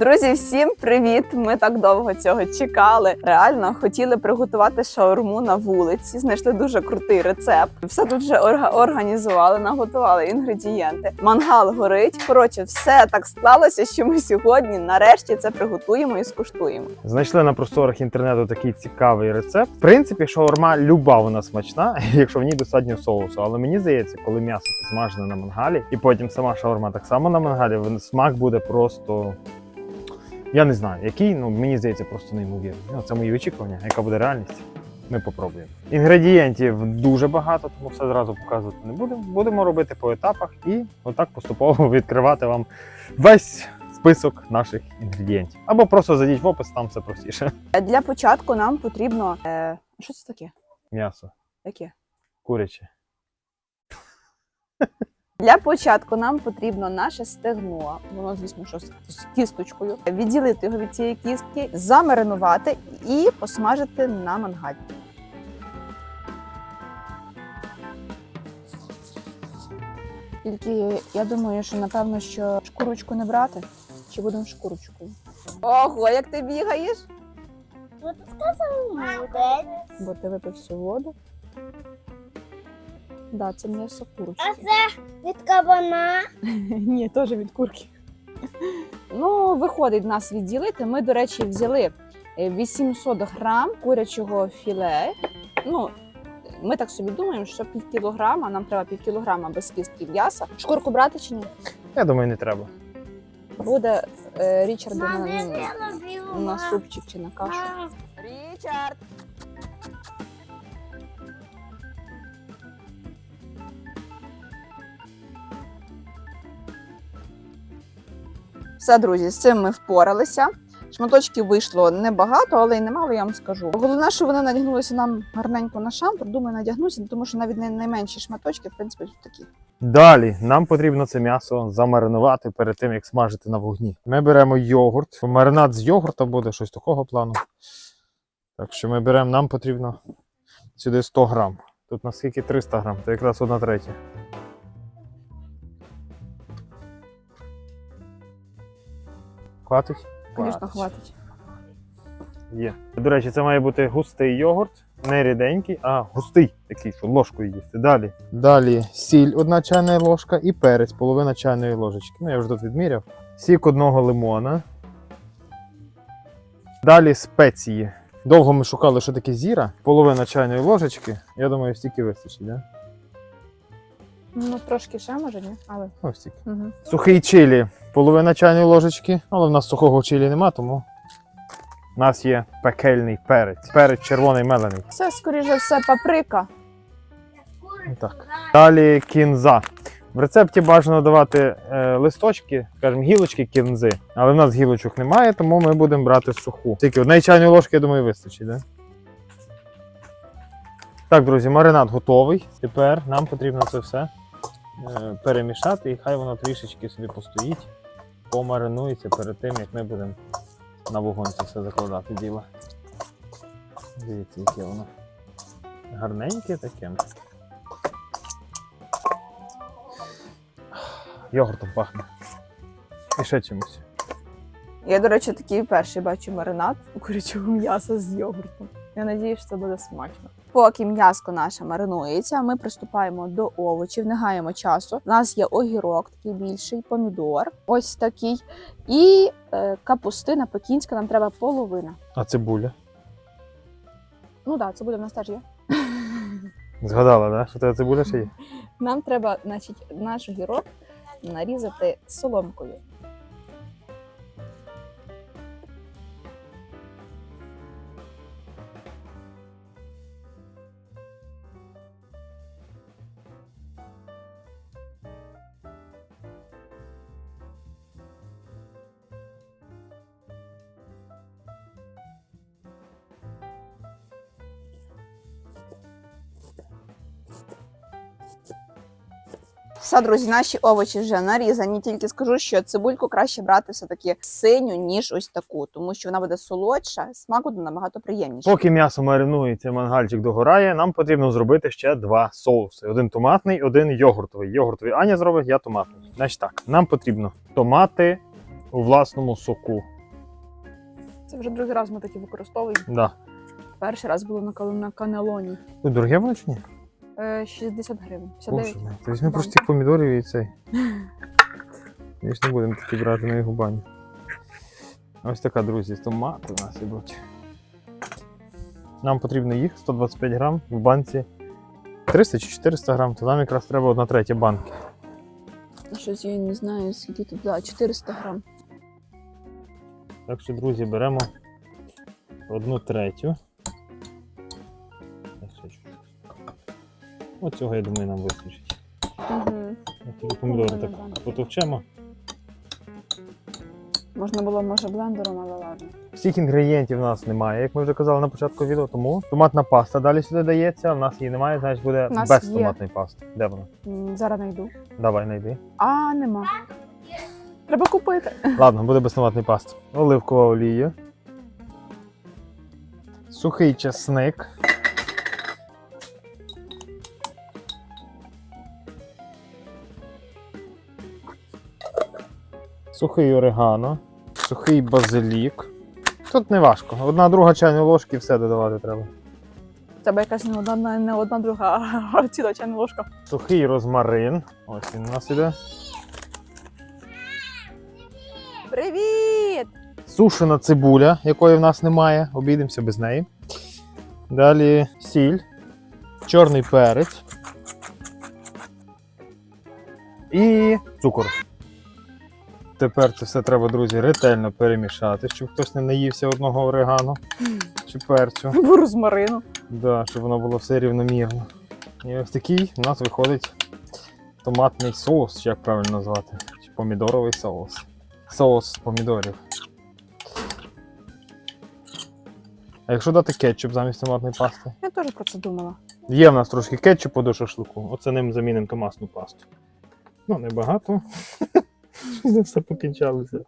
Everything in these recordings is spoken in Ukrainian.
Друзі, всім привіт! Ми так довго цього чекали. Реально хотіли приготувати шаурму на вулиці. Знайшли дуже крутий рецепт. Все тут вже орга- організували, наготували інгредієнти. Мангал горить. Коротше, все так склалося, що ми сьогодні нарешті це приготуємо і скуштуємо. Знайшли на просторах інтернету такий цікавий рецепт. В принципі, шаурма люба вона смачна, якщо в ній достатньо соусу. Але мені здається, коли м'ясо підсмажене на мангалі, і потім сама шаурма так само на мангалі, смак буде просто. Я не знаю, який, ну мені здається, просто неймовірний. Ну, це мої очікування, яка буде реальність. Ми попробуємо. Інгредієнтів дуже багато, тому все зразу показувати не будемо. Будемо робити по етапах і отак поступово відкривати вам весь список наших інгредієнтів. Або просто зайдіть в опис, там все простіше. Для початку нам потрібно. Е, що це таке? М'ясо, Яке? куряче. Для початку нам потрібно наше стегно, воно, звісно, що з кісточкою, відділити його від цієї кістки, замаринувати і посмажити на мангалі. Тільки я думаю, що напевно, що шкурочку не брати, чи будемо шкурочкою. Ого, як ти бігаєш? Вот сказав молодець. Бо ти випив всю воду. Да, це м'ясо курочки. А це від кабана. Ні, теж від курки. Ну, виходить нас відділити. Ми, до речі, взяли е, 800 грам курячого філе. Ну, ми так собі думаємо, що пів кілограма, нам треба пів кілограма без кістки м'яса. Шкурку брати чи ні? Я думаю, не треба. Буде е, Річарду на, на, супчик чи на кашу. Річард! Все, друзі, з цим ми впоралися. Шматочків вийшло небагато, але й немало, я вам скажу. Головне, що вони надягнулися нам гарненько на шампур. Думаю, надягнуться, тому що навіть най- найменші шматочки, в принципі, тут такі. Далі нам потрібно це м'ясо замаринувати перед тим, як смажити на вогні. Ми беремо йогурт. Маринад з йогурта буде щось такого плану. Так що ми беремо, нам потрібно сюди 100 грам. Тут наскільки 300 грам, це якраз одна третя. Хватить? Звісно, хватить. Є. До речі, це має бути густий йогурт, не ріденький, а густий, такий, що ложкою їсти. Далі. Далі сіль, одна чайна ложка і перець, половина чайної ложечки. Ну, я вже тут відміряв. Сік одного лимона. Далі спеції. Довго ми шукали, що таке зіра. Половина чайної ложечки. Я думаю, стільки вистачить, да? Ну, трошки ще може, ні? Але. Ось стільки. Угу. Сухий чилі, половина чайної ложечки, але в нас сухого чилі нема, тому у нас є пекельний перець. Перець червоний мелений. Це, скоріше все, паприка. Так. Далі кінза. В рецепті бажано давати е, листочки, скажімо, гілочки кінзи, але в нас гілочок немає, тому ми будемо брати суху. Тільки однієї чайної ложки, я думаю, вистачить, да? Так, друзі, маринад готовий. Тепер нам потрібно це все перемішати і хай воно трішечки собі постоїть, помаринується перед тим, як ми будемо на вогонь це все закладати діло. Дивіться, яке воно гарненьке таке. Йогуртом пахне. І ще чимось. Я, до речі, такий перший бачу маринад у курячого м'яса з йогуртом. Я надію, що це буде смачно. Поки м'яско наше маринується, ми приступаємо до овочів, не гаємо часу. У нас є огірок, такий більший, помідор, ось такий, і е, капустина пекінська, нам треба половина. А цибуля? Ну так, да, це буде в нас теж є. Згадала, да? що тебе цибуля ще є? Нам треба, значить, наш огірок нарізати соломкою. Все, друзі, наші овочі вже нарізані. Тільки скажу, що цибульку краще брати все-таки синю, ніж ось таку, тому що вона буде солодша, смак буде набагато приємніший. Поки м'ясо маринується, мангальчик догорає, нам потрібно зробити ще два соуси: один томатний, один йогуртовий. Йогуртовий Аня зробить, я томатний. Значить так, нам потрібно томати у власному соку. Це вже другий раз ми такі використовуємо. Да. Перший раз було на, на канелоні. Ну, дороге воно чи ні? Е, 60 гривень. Боже 59. мій, Ти візьми простих помідорів і цей. Ми ж не будемо такі брати на його баню. Ось така, друзі, томати у нас ідуть. Нам потрібно їх 125 грам в банці 300 чи 400 грам, то нам якраз треба одна третя банки. Щось я не знаю, скільки тут, да, 400 грам. Так що, друзі, беремо одну третю. От цього, я думаю, нам вистачить. Угу. Тільки помідори так потовчемо. Можна було, може, блендером, але ладно. Всіх інгредієнтів у нас немає, як ми вже казали на початку відео, тому томатна паста далі сюди дається. У нас її немає, значить буде У нас без є. томатної пасти. Де вона? М, Зараз знайду. Давай, найди. А, нема. Треба купити. Ладно, буде без томатної пасти. Оливкова олія. Сухий часник. Сухий орегано. Сухий базилік. Тут не важко. Одна друга чайної ложки і все додавати треба. Тебе якась не одна, не одна друга, а ціла чайна ложка. Сухий розмарин. Ось він у нас іде. Привіт! Сушена цибуля, якої в нас немає, обійдемося без неї. Далі сіль, чорний перець і цукор. Тепер це все треба, друзі, ретельно перемішати, щоб хтось не наївся одного орегано чи перцю. Або розмарину. Да, щоб воно було все рівномірно. І ось такий у нас виходить томатний соус, чи як правильно назвати, чи помідоровий соус. Соус з помідорів. А якщо дати кетчуп замість томатної пасти? Я теж про це думала. Є в нас трошки кетчупу до шашлику. Оце ним замінимо томатну пасту. Ну, небагато. Все покінчалося.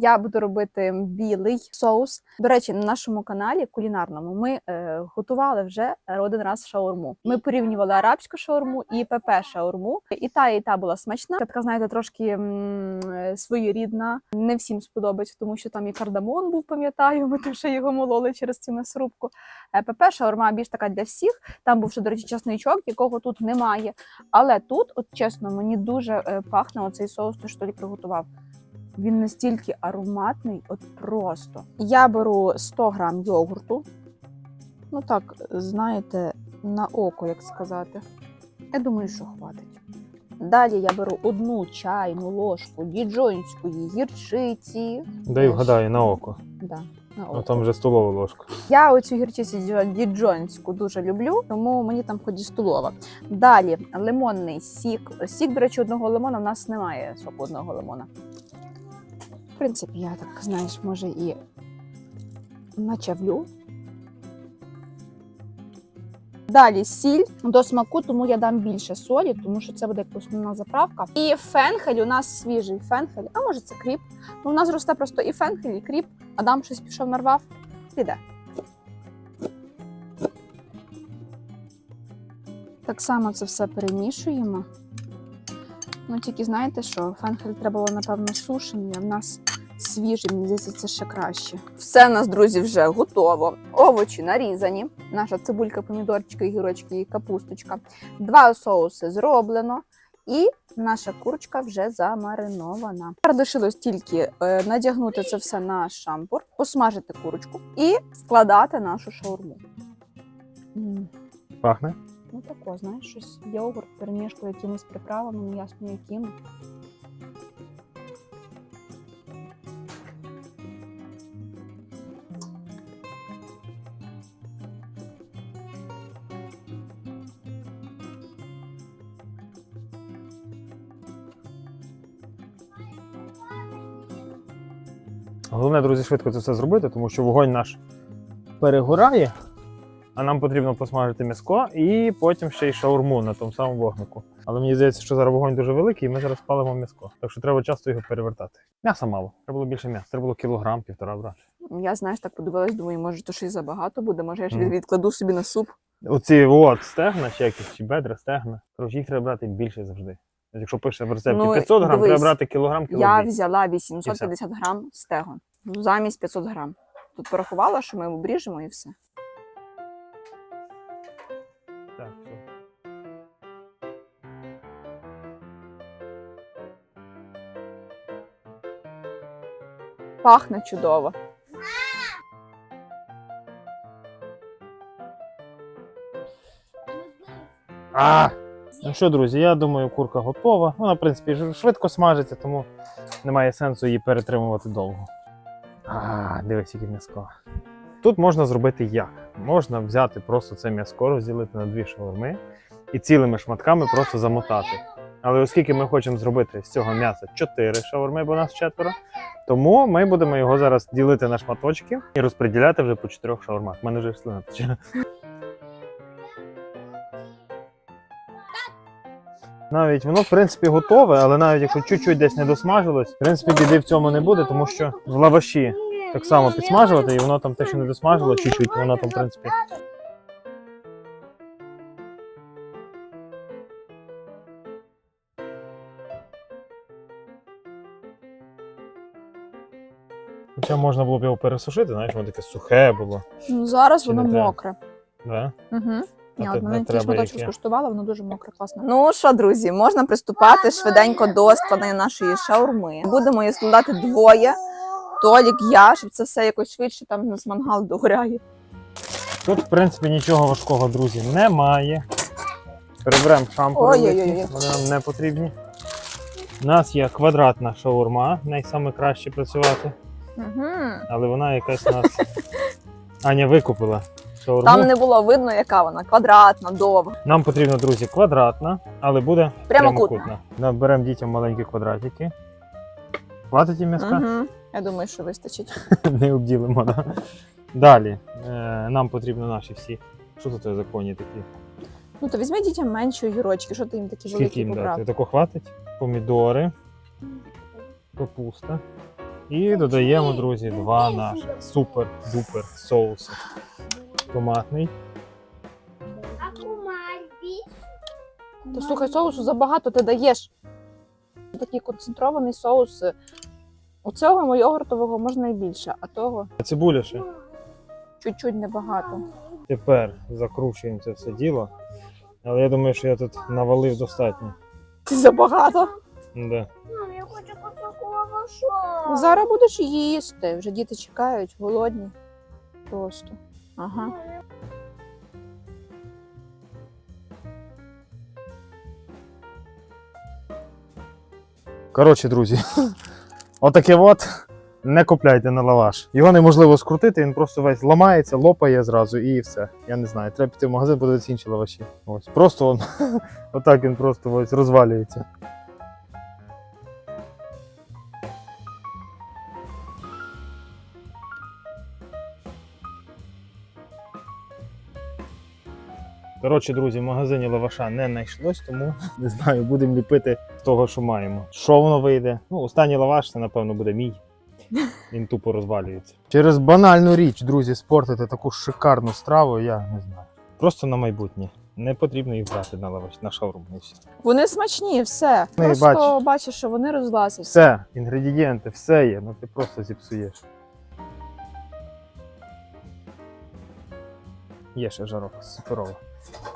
Я буду робити білий соус. До речі, на нашому каналі кулінарному ми е, готували вже один раз шаурму. Ми порівнювали арабську шаурму і ПП шаурму. І та, і та була смачна. Така, знаєте, трошки м, е, своєрідна. Не всім сподобається, тому що там і кардамон був, пам'ятаю. Ми там ще його мололи через цю м'ясорубку. Е, ПП шаурма більш така для всіх. Там був ще, до речі, часничок, якого тут немає. Але тут, от чесно, мені дуже е, пахне оцей соус, що Толік приготував. Він настільки ароматний, от просто. Я беру 100 грам йогурту. Ну так, знаєте, на око, як сказати. Я думаю, що хватить. Далі я беру одну чайну ложку діджонської гірчиці. Дай вгадаю на око. Да, на око. Ну там вже столова ложка. Я оцю гірчицю діджо- діджонську дуже люблю, тому мені там ході столова. Далі лимонний сік. Сік, до речі, одного лимона в нас немає соку одного лимона. Принципі, я так, знаєш, може і начавлю. Далі сіль до смаку, тому я дам більше солі, тому що це буде як основна заправка. І фенхель у нас свіжий фенхель, а може це кріп. Ну, у нас росте просто і фенхель, і кріп. Адам щось пішов нарвав. Піде. Так само це все перемішуємо. Ну, тільки знаєте що, фенхель треба було, напевно, сушений, а в нас свіжий, мені здається, це ще краще. Все в нас, друзі, вже готово. Овочі нарізані. Наша цибулька, помідорчики, гірочки і капусточка. Два соуси зроблено. І наша курочка вже замаринована. Тепер лишилось тільки е, надягнути це все на шампур, посмажити курочку і складати нашу шаурму. Пахне? Ну тако, знаєш, щось йогурт перемішку якимись приправами, не ясно якими. Головне, друзі, швидко це все зробити, тому що вогонь наш перегорає, а нам потрібно посмажити м'яско і потім ще й шаурму на тому самому вогнику. Але мені здається, що зараз вогонь дуже великий, і ми зараз палимо м'яско. Так що треба часто його перевертати. М'яса мало. Треба було більше м'яса. Треба було кілограм, півтора брати. Я знаєш, так подивилась, думаю, може, то щось забагато буде, може я ж Мгм. відкладу собі на суп. Оці от стегна, чи якісь чи бедра, стегна. Коротше, їх треба брати більше завжди. Якщо пише в рецепті Ну, 500 грам, дивись, треба брати кілограм Я взяла 850 грам стегон замість 500 грам. Тут порахувала, що ми обріжемо і все. Так, все. Пахне чудово. А! Ну що, друзі, я думаю, курка готова. Вона, в принципі, швидко смажиться, тому немає сенсу її перетримувати довго. А, дивись, яке м'яско. Тут можна зробити як? Можна взяти просто це м'яско, розділити на дві шаурми і цілими шматками просто замотати. Але оскільки ми хочемо зробити з цього м'яса 4 шаурми, бо нас четверо, тому ми будемо його зараз ділити на шматочки і розподіляти вже по чотирьох шаурмах. У мене вже слина тече. Навіть воно, в принципі, готове, але навіть якщо чуть-чуть десь не досмажилось, в принципі, біди в цьому не буде, тому що в лаваші так само підсмажувати, і воно там те, що не досмажило, чуть-чуть, воно там, в принципі. Хоча можна було б його пересушити, знаєш, воно таке сухе було. Ну, зараз Чи воно не треба? мокре. Да? Угу. Ти- от не маленький треба шматочок скуштувала, воно дуже мокре, класно. Ну що, друзі, можна приступати швиденько до складення нашої шаурми. Будемо її складати двоє. Толік, я, щоб це все якось швидше там нас мангал догоряє. Тут, в принципі, нічого важкого, друзі, немає. Переберемо шампури, Ой-ой-ой. вони нам не потрібні. У нас є квадратна шаурма, в неї саме краще працювати, Угу. але вона якась у нас. Аня викупила шаурму. Там не було видно, яка вона квадратна, довга. Нам потрібно, друзі, квадратна, але буде Прямокутна. прямокутна. Да, Беремо дітям маленькі квадратики. Хватить їм м'яска? Угу. Я думаю, що вистачить. не обділимо. Да? Далі. Е, нам потрібно наші всі. Що тут за коні такі? Ну то візьми дітям менші огірочки, що ти їм такі Скільки великі їм побрав. дати? Тако хватить? Помідори, капуста. І додаємо, друзі, два наших супер-дупер соуси. Томатний. А кумальбі? То слухай, соусу забагато ти даєш. Такий концентрований соус. У цього йогуртового можна і більше, а того А Цибуля ще. чуть-чуть небагато. Тепер закручуємо це все діло. Але я думаю, що я тут навалив достатньо. Ти Забагато. Да. Мам, я хочу кусок лаваша. Зараз будеш їсти. Вже діти чекають, голодні. Просто. Ага. Коротше, друзі, отаке от не купляйте на лаваш. Його неможливо скрутити, він просто весь ламається, лопає зразу і все. Я не знаю. Треба піти в магазин, подивитися інші лаваші. Ось. Просто он, отак він просто ось розвалюється. Коротше, друзі, в магазині лаваша не знайшлось, тому не знаю, будемо ліпити з того, що маємо. Що воно вийде? Ну, останній лаваш це, напевно, буде мій. Він тупо розвалюється. Через банальну річ, друзі, спортити таку шикарну страву, я не знаю. Просто на майбутнє. Не потрібно їх брати на лаваш, на шаурму і все. Вони смачні, все. Ну, і Просто бач. бачиш, що вони розлазяться. Все, інгредієнти, все є, ну ти просто зіпсуєш. Є ще жарок, суперово.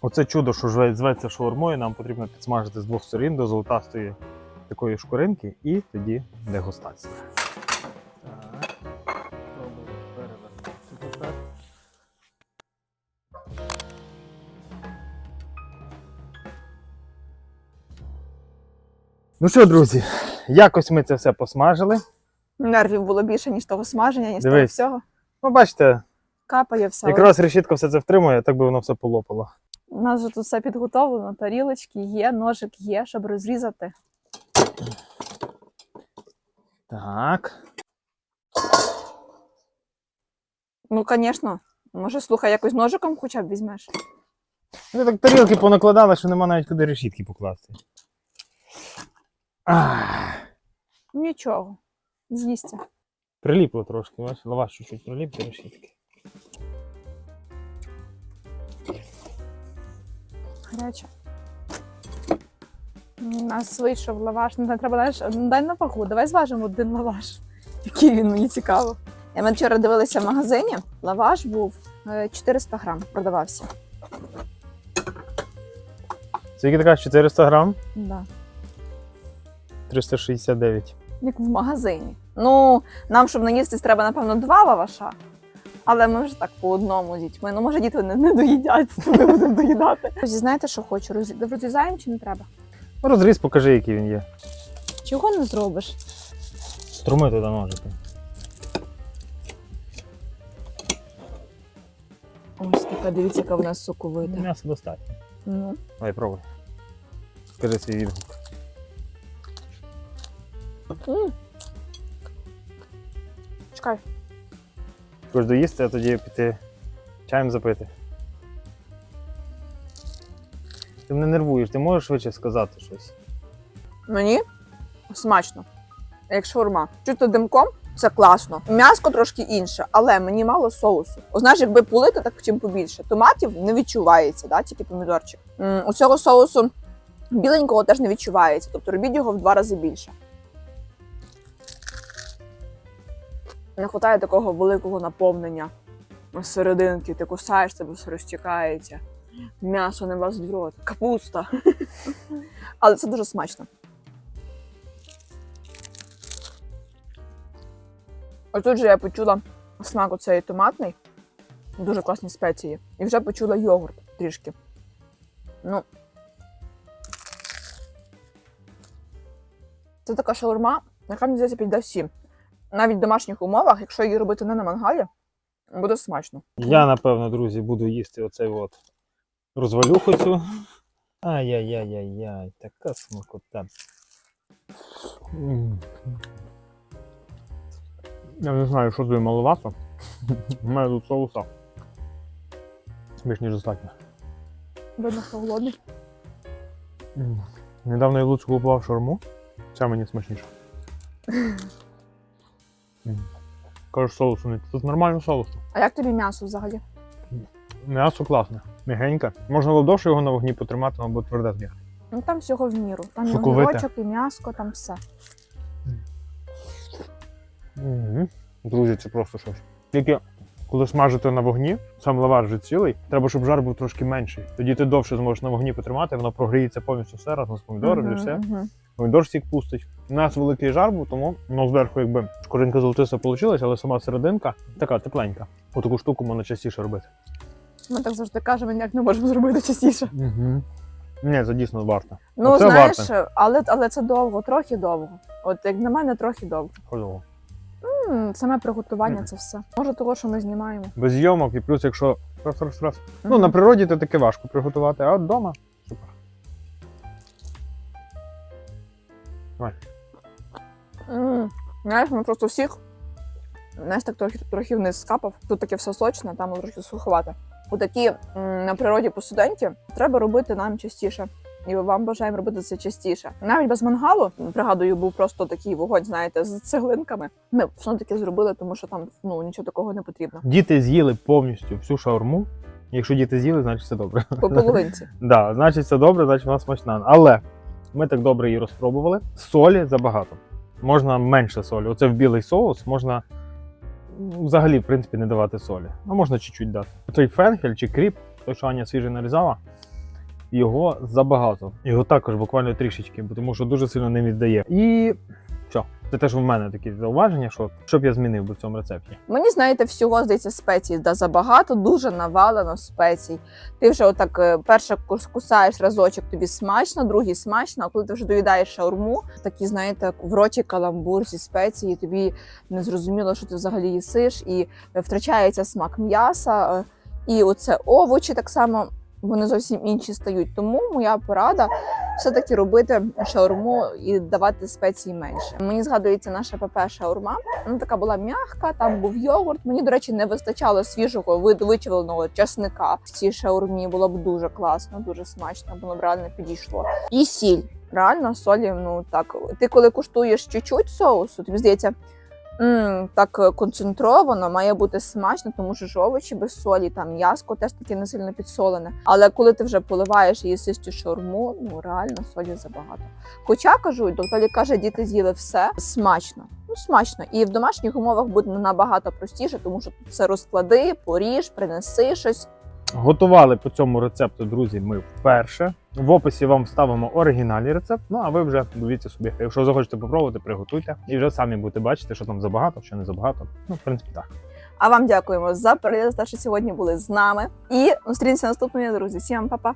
Оце чудо, що зветься шаурмою, нам потрібно підсмажити з двох сторін до золотастої такої шкуринки і тоді дегустація. Так, пробуємо перевернути тепер. Ну що, друзі, якось ми це все посмажили. Нервів було більше, ніж того смаження, ніж того всього. Ну, бачите, Капає все. якраз решітка все це втримує, так би воно все полопало. У нас же тут все підготовлено, тарілочки є, ножик є, щоб розрізати. Так. Ну, звісно. Може, слухай, якось ножиком хоча б візьмеш. Ну так тарілки понакладали, що нема навіть куди решітки покласти. Ах, Нічого. З'їсться. приліпло трошки, бачиш, лаваш чуть-чуть приліп до решітки. Гаряче. У нас вийшов лаваш. Ну, треба знаєш, ну, дай на вагу. Давай зважимо один лаваш. Який він мені цікаво. Я ми вчора дивилися в магазині. Лаваш був е, 400 грам, продавався. Скільки така 400 грам? Да. 369. Як в магазині. Ну, нам, щоб наїстись, треба, напевно, два лаваша. Але ми вже так по одному з дітьми. Ну, може, діти не, не доїдять, то ми будемо доїдати. Друзі, знаєте, що хочу? Роз- Розрізаємо чи не треба? Ну, Розріз, покажи, який він є. Чого не зробиш? Струми туди ножики. Ось така, дивіться, яка вона соковита. М'яса достатньо. Ну. Давай пробуй. Скажи свій відгук. М. Чекай. Хочеш доїсти, а тоді піти чаєм запити. Ти мене нервуєш, ти можеш швидше сказати щось. Мені смачно. Як шаурма. Чути димком це класно. М'яско трошки інше, але мені мало соусу. О, якби полити, так чим побільше. Томатів не відчувається, да? тільки помідорчик. У цього соусу біленького теж не відчувається. Тобто робіть його в два рази більше. Не вистачає такого великого наповнення з серединки. Ти кусаєш, тебе все розтікається. М'ясо не влазить в рот, капуста. Але це дуже смачно. Ось тут же я почула смак оцей томатний, дуже класні спеції. І вже почула йогурт трішки. Ну. Це така шаурма, яка мені здається піде всім. Навіть в домашніх умовах, якщо її робити не на мангалі, буде смачно. Я, напевно, друзі, буду їсти оцей от розвалюху цю. Ай-яй-яй-яй-яй, така смакота. Я не знаю, що тобі маловато. У мене тут соуса. Більш ніж достатньо. Видно, що голодний. Недавно я в Луцьку купував шаурму. Це мені смачніше. Кажеш, соусу не. Тут нормально соусу. А як тобі м'ясо взагалі? М'ясо класне, м'ягеньке. Можна було довше його на вогні потримати, або тверде з'їсти. Ну там всього в міру. Там і Соковите. огірочок, і м'яско, там все. Угу. Друзі, це просто щось. Тільки коли смажите на вогні, сам лаваш вже цілий, треба, щоб жар був трошки менший. Тоді ти довше зможеш на вогні потримати, воно прогріється повністю все разом з помідором і все. Помідор сік пустить. У нас великий жар був, тому ну, зверху якби шкоринка золотиста вийшла, але сама серединка така тепленька. Отаку штуку можна частіше робити. Ми так завжди кажемо, ніяк не можемо зробити частіше. Угу. Ні, це дійсно варто. Ну, Оце знаєш, варте. але, але це довго, трохи довго. От як на мене, трохи довго. Ходово. Саме приготування Мгм. це все. Може, того, що ми знімаємо. Без зйомок і плюс, якщо раз, раз, раз. Ну, на природі це таке важко приготувати, а вдома супер. Знаєш, ми просто всіх. Знаєш, так трохи, трохи вниз скапав. Тут таке все сочне, там трохи суховате. У такі на природі по студенті треба робити нам частіше. І вам бажаємо робити це частіше. Навіть без мангалу, пригадую, був просто такий вогонь, знаєте, з цеглинками. Ми все таки зробили, тому що там ну нічого такого не потрібно. Діти з'їли повністю всю шаурму. Якщо діти з'їли, значить все добре. По половинці. Да, значить все добре, значить вона смачна. Але ми так добре її розпробували. Солі забагато. Можна менше солі. Оце в білий соус можна взагалі, в принципі, не давати солі. А можна чуть-чуть дати. Той фенхель чи кріп, той, що Аня свіже нарізала, його забагато. Його також буквально трішечки, тому що дуже сильно не віддає. І все. Це теж в мене такі зауваження, що, що б я змінив би в цьому рецепті. Мені знаєте, всього здається спецій да забагато, дуже навалено спецій. Ти вже отак е, перше кусаєш разочок, тобі смачно, другий смачно. А коли ти вже доїдаєш шаурму, такі знаєте, в роті каламбур зі спеції, тобі не зрозуміло, що ти взагалі їсиш, і е, втрачається смак м'яса, е, і оце овочі так само. Вони зовсім інші стають. Тому моя порада все-таки робити шаурму і давати спеції менше. Мені згадується наша ПП шаурма. Вона така була м'яка, там був йогурт. Мені, до речі, не вистачало свіжого вичавленого часника. В цій шаурмі було б дуже класно, дуже смачно, воно б реально підійшло. І сіль. Реально солі, ну так. Ти коли куштуєш чуть-чуть соусу, тобі здається, так е, концентровано, має бути смачно, тому що ж без солі, там м'яско теж таке не сильно підсолене. Але коли ти вже поливаєш і їсиш цю ну реально солі забагато. Хоча кажу, доктор каже, діти з'їли все смачно. Ну, смачно. І в домашніх умовах буде набагато простіше, тому що тут все розклади, поріж, принеси щось. Готували по цьому рецепту, друзі, ми вперше. В описі вам вставимо оригінальний рецепт. Ну а ви вже дивіться собі. Якщо захочете попробувати, приготуйте і вже самі будете бачити, що там забагато, що не забагато. Ну, в принципі, так. А вам дякуємо за перегляд, що сьогодні були з нами. І зустрінемося наступного, друзі. Всім па-па!